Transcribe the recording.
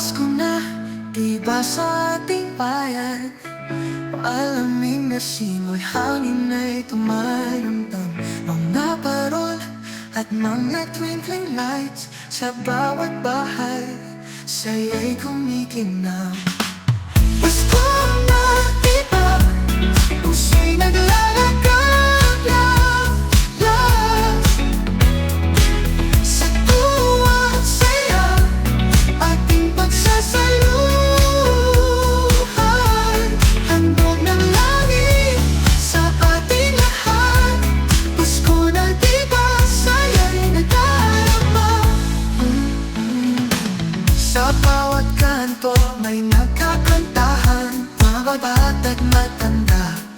Pasko na, di ba sa ating bayan? Malamig na simoy hangin ay tumaramdam Mga parol at mga twinkling lights Sa bawat bahay, saya'y kumikinang. Pasko! na, Sa bawat kanto may nagkakantahan. Mga bata't matanda